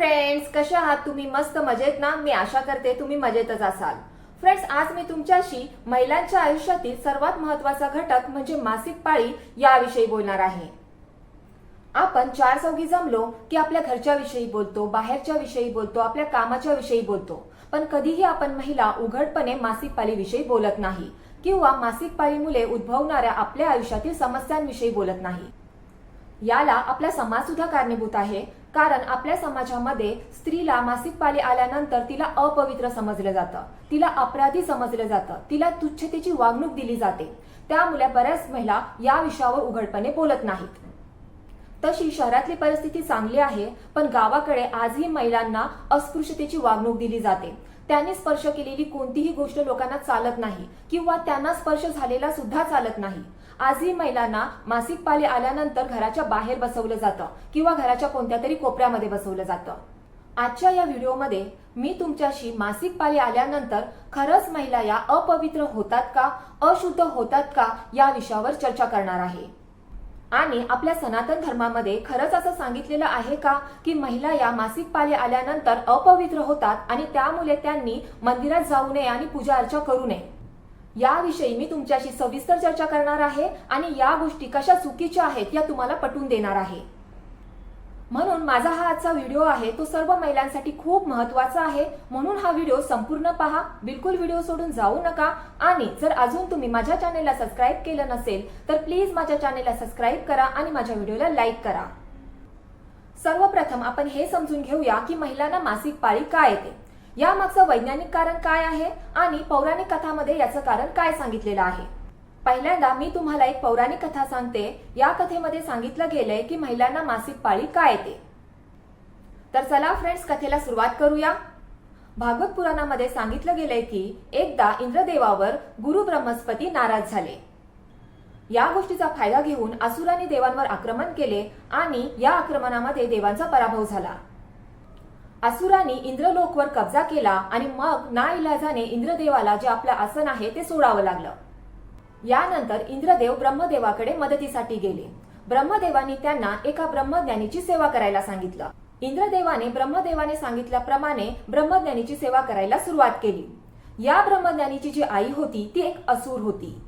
Friends कशा आहात? तुम्ही मस्त मजेत ना? मी आशा करते तुम्ही मजेतच असाल. फ्रेंड्स आज मी तुमच्याशी महिलांच्या आयुष्यातील सर्वात महत्त्वाचा घटक म्हणजे मासिक पाळी याविषयी बोलणार आहे. आपण चार चौघी जमलो की आपल्या घरच्या विषयी बोलतो बाहेरच्या विषयी बोलतो आपल्या कामाच्या विषयी बोलतो. पण कधीही आपण महिला उघडपणे मासिक पाळीविषयी बोलत नाही किंवा मासिक पाळीमुळे उद्भवणाऱ्या आपल्या आयुष्यातील समस्यांविषयी बोलत नाही. याला आपला समाज सुद्धा कारणीभूत आहे. कारण आपल्या समाजामध्ये स्त्रीला मासिक पाळी आल्यानंतर तिला अपवित्र समजलं जातं. तिला अपराधी समजलं जातं. तिला तुच्छतेची वागणूक दिली जाते. त्यामुळे बऱ्याच महिला या विषयावर उघडपणे बोलत नाहीत. तशी शहरातली परिस्थिती चांगली आहे पण गावाकडे आजही महिलांना अस्पृश्यतेची वागणूक दिली जाते. त्यांनी स्पर्श केलेली कोणतीही गोष्ट लोकांना चालत नाही किंवा त्यांना स्पर्श झालेला सुद्धा चालत नाही. आजही महिलांना मासिक पाळी आल्यानंतर घराच्या बाहेर बसवलं जातं किंवा घराच्या कोणत्या तरी कोपऱ्यामध्ये बसवलं जातं. आजच्या या व्हिडिओमध्ये मी तुमच्याशी मासिक पाळी आल्यानंतर खरंच महिला या अपवित्र होतात का अशुद्ध होतात का या विषयावर चर्चा करणार आहे. आणि आपल्या सनातन धर्मामध्ये खरंच असं सांगितलेलं आहे का की महिला या मासिक पाळी आल्यानंतर अपवित्र होतात आणि त्यामुळे त्यांनी मंदिरात जाऊ नये आणि पूजा अर्चा करू नये? याविषयी मी तुमच्याशी सविस्तर चर्चा करणार आहे आणि या गोष्टी कशा चुकीच्या आहेत या तुम्हाला पटवून देणार आहे. म्हणून माझा हा आजचा व्हिडिओ आहे तो सर्व महिलांसाठी खूप महत्त्वाचा आहे. म्हणून हा व्हिडिओ संपूर्ण पहा. बिलकुल व्हिडिओ सोडून जाऊ नका. आणि जर अजून तुम्ही माझ्या चॅनेलला सबस्क्राईब केलं नसेल तर प्लीज माझ्या चॅनेलला सबस्क्राईब करा आणि माझ्या व्हिडिओला लाईक करा. सर्वप्रथम आपण हे समजून घेऊया की महिलांना मासिक पाळी का येते? यामागचं वैज्ञानिक कारण काय आहे? आणि पौराणिक कथामध्ये याचं कारण काय सांगितलेलं आहे? पहिल्यांदा मी तुम्हाला एक पौराणिक कथा सांगते. या कथेमध्ये सांगितलं गेलंय की महिलांना मासिक पाळी का येते? तर चला फ्रेंड्स कथेला सुरुवात करूया. भागवत पुराणामध्ये सांगितलं गेलंय की एकदा इंद्रदेवावर गुरु ब्रह्मस्पती नाराज झाले. या गोष्टीचा फायदा घेऊन असुरांनी देवांवर आक्रमण केले आणि या आक्रमणामध्ये देवांचा पराभव झाला. असुरांनी इंद्रलोकवर कब्जा केला आणि मग नाईलाजाने इंद्रदेवाला जे आपलं आसन आहे ते सोडावं लागलं. यानंतर इंद्रदेव ब्रह्मदेवाकडे मदतीसाठी गेले. ब्रह्मदेवानी त्यांना एका ब्रह्मज्ञानीची सेवा करायला सांगितलं. इंद्रदेवाने ब्रह्मदेवाने सांगितल्याप्रमाणे ब्रह्मज्ञानीची सेवा करायला सुरुवात केली. या ब्रह्मज्ञानीची जी आई होती ती एक असुर होती.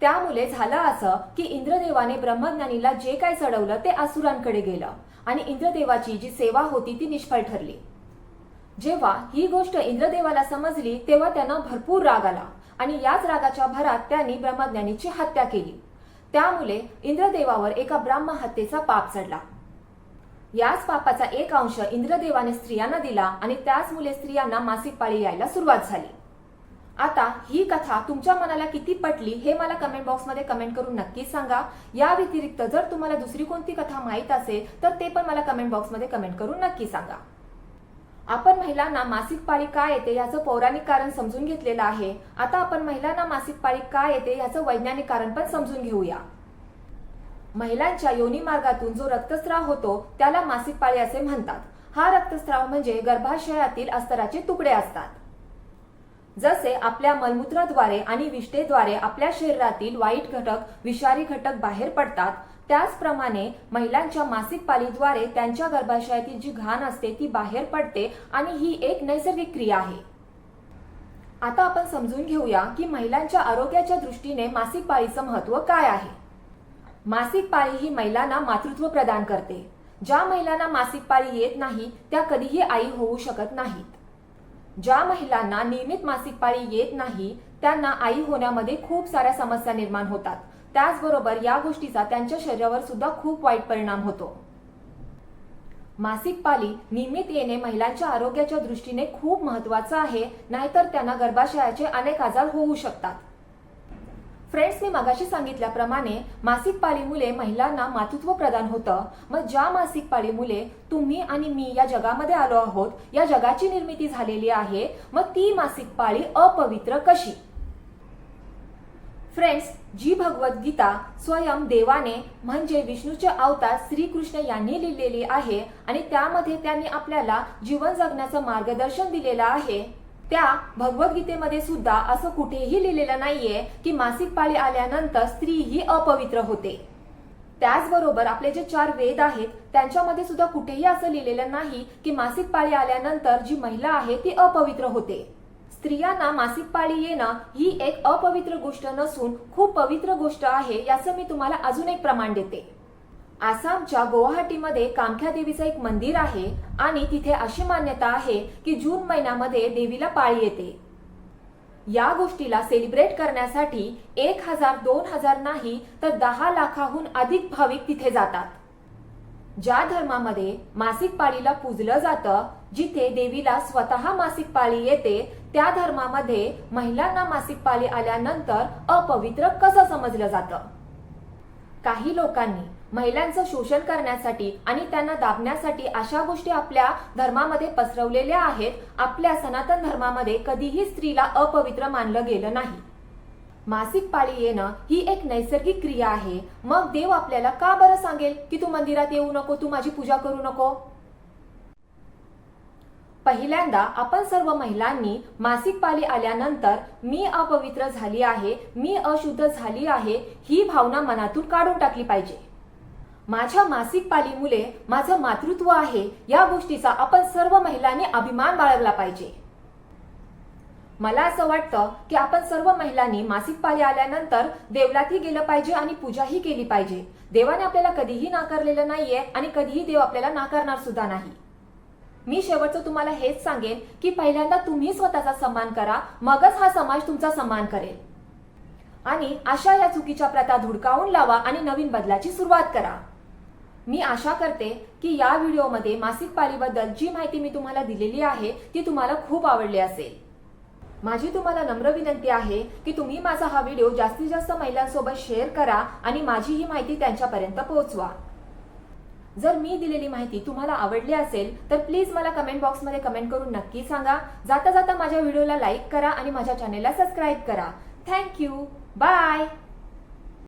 त्यामुळे झालं असं की इंद्रदेवाने ब्रह्मज्ञानीला जे काय चढवलं ते असुरांकडे गेलं आणि इंद्रदेवाची जी सेवा होती ती निष्फळ ठरली. जेव्हा ही गोष्ट इंद्रदेवाला समजली तेव्हा त्यांना भरपूर राग आला. आणि याच रागाच्या भरात त्यांनी ब्रह्मज्ञानीची हत्या केली. त्यामुळे इंद्रदेवावर एका ब्राह्म हत्येचा पाप चढला. याच पापाचा एक अंश इंद्रदेवाने स्त्रियांना दिला आणि त्याच मुले स्त्रियांना मासिक पाळी यायला सुरुवात झाली. आता ही कथा तुमच्या मनाला किती पटली हे मला कमेंट बॉक्समध्ये कमेंट करून नक्की सांगा. या व्यतिरिक्त जर तुम्हाला दुसरी कोणती कथा माहीत असेल तर ते पण मला कमेंट बॉक्समध्ये कमेंट करून नक्की सांगा. आपण महिलांना मासिक पाळी का येते याचं पौराणिक कारण समजून घेतलेलं आहे. आता आपण महिलांना मासिक पाळी का येते याचं वैज्ञानिक कारण पण समजून घेऊया. महिलांच्या योनी मार्गातून जो रक्तस्राव होतो त्याला मासिक पाळी असे म्हणतात. हा रक्तस्राव म्हणजे गर्भाशयातील अस्तराचे तुकडे असतात. जसे आपल्या मलमूत्राद्वारे आणि विष्ठेद्वारे आपल्या शरीरातील वाईट घटक विषारी घटक बाहेर पडतात त्याचप्रमाणे महिलांच्या मासिक पालीद्वारे त्यांच्या गर्भाशयातील जी घाण असते ती बाहेर पडते आणि ही एक नैसर्गिक क्रिया आहे. आता आपण समजून घेऊया की महिलांच्या आरोग्याच्या दृष्टीने मासिक पाळीचं महत्त्व काय आहे. मासिक पाळी ही महिलांना मातृत्व प्रदान करते. ज्या महिलांना मासिक पाळी येत नाही त्या कधीही आई होऊ शकत नाहीत. ज्या महिलांना नियमित मासिक पाळी येत नाही त्यांना आई होण्यामध्ये खूप साऱ्या समस्या निर्माण होतात. त्याचबरोबर या गोष्टीचा त्यांच्या शरीरावर सुद्धा खूप वाईट परिणाम होतो. मासिक पाली नियमित येणे महिलांच्या आरोग्याच्या दृष्टीने खूप महत्वाचं आहे नाहीतर त्यांना गर्भाशयाचे अनेक आजार होऊ शकतात. फ्रेंड्स मी मगाशी सांगितल्याप्रमाणे मासिक पाळीमुळे महिलांना मातृत्व प्रदान होतं. मग ज्या मासिक पाळीमुळे तुम्ही आणि मी या जगामध्ये आलो आहोत या जगाची निर्मिती झालेली आहे मग ती मासिक पाळी अपवित्र कशी? फ्रेंड्स जी भगवद्गीता स्वयं देवाने म्हणजे विष्णूचे अवतार श्रीकृष्ण यांनी लिहिलेली आहे आणि त्यामध्ये त्यांनी आपल्याला जीवन जगण्याचं मार्गदर्शन दिलेलं आहे. त्या भगवद्गीतेमध्ये सुद्धा असं कुठेही लिहिलेलं नाहीये की मासिक पाळी आल्यानंतर स्त्री ही अपवित्र होते. त्याचबरोबर आपले जे चार वेद आहेत त्यांच्यामध्ये सुद्धा कुठेही असं लिहिलेलं नाही की मासिक पाळी आल्यानंतर जी महिला आहे ती अपवित्र होते. स्त्रियांना मासिक पाळी येणं ही एक अपवित्र गोष्ट नसून खूप पवित्र गोष्ट आहे याचं मी तुम्हाला अजून एक प्रमाण देते. आसामच्या गुवाहाटीमध्ये कामख्या देवीचं एक मंदिर आहे आणि तिथे अशी मान्यता आहे की जून महिन्यामध्ये देवीला पाळी येते. या गोष्टीला सेलिब्रेट करण्यासाठी एक हजार दोन हजार नाही तर दहा लाखाहून अधिक भाविक तिथे जातात. ज्या धर्मामध्ये मासिक पाळीला पूजलं जातं जिथे देवीला स्वतः मासिक पाळी येते त्या धर्मामध्ये महिलांना मासिक पाळी आल्यानंतर अपवित्र कसं समजलं जातं? काही लोकांनी महिलांचं शोषण करण्यासाठी आणि त्यांना दाबण्यासाठी अशा गोष्टी आपल्या धर्मामध्ये पसरवलेल्या आहेत आपल्या सनातन धर्मामध्ये कधीही स्त्रीला अपवित्र मानलं गेलं नाही. मासिक पाळी येणं ही एक नैसर्गिक क्रिया आहे. मग देव आपल्याला का बरं सांगेल की तू मंदिरात येऊ नको तू माझी पूजा करू नको? पहिल्यांदा आपण सर्व महिलांनी मासिक पाळी आल्यानंतर मी अपवित्र झाली आहे मी अशुद्ध झाली आहे ही भावना मनातून काढून टाकली पाहिजे. माझ्या मासिक पाळीमुळे माझं मातृत्व आहे या गोष्टीचा आपण सर्व महिलांनी अभिमान बाळगला पाहिजे. मला असं वाटतं की आपण सर्व महिलांनी मासिक पाळी आल्यानंतर देवलातही गेलं पाहिजे आणि पूजाही केली पाहिजे. देवाने आपल्याला कधीही नाकारलेलं नाहीये आणि कधीही देव आपल्याला नाकारणार सुद्धा नाही. मी शेवटचं तुम्हाला हेच सांगेन की पहिल्यांदा तुम्ही स्वतःचा सन्मान करा मगच हा समाज तुमचा सन्मान करेल. आणि अशा या चुकीच्या प्रथा धुडकावून लावा आणि नवीन बदलाची सुरुवात करा. मी आशा करते की या व्हिडिओमध्ये मासिक पाळीबद्दल जी माहिती मी तुम्हाला दिलेली आहे ती तुम्हाला खूप आवडली असेल. माझी तुम्हाला नम्र विनंती आहे की तुम्ही माझा हा व्हिडिओ जास्तीत जास्त महिलांसोबत शेअर करा आणि माझी ही माहिती त्यांच्यापर्यंत पोहोचवा. जर मी दिलेली माहिती तुम्हाला आवडली असेल तर प्लीज मला कमेंट बॉक्समध्ये कमेंट करून नक्की सांगा. जाता जाता माझ्या व्हिडिओला लाईक करा आणि माझ्या चॅनेलला सबस्क्राईब करा. Thank you bye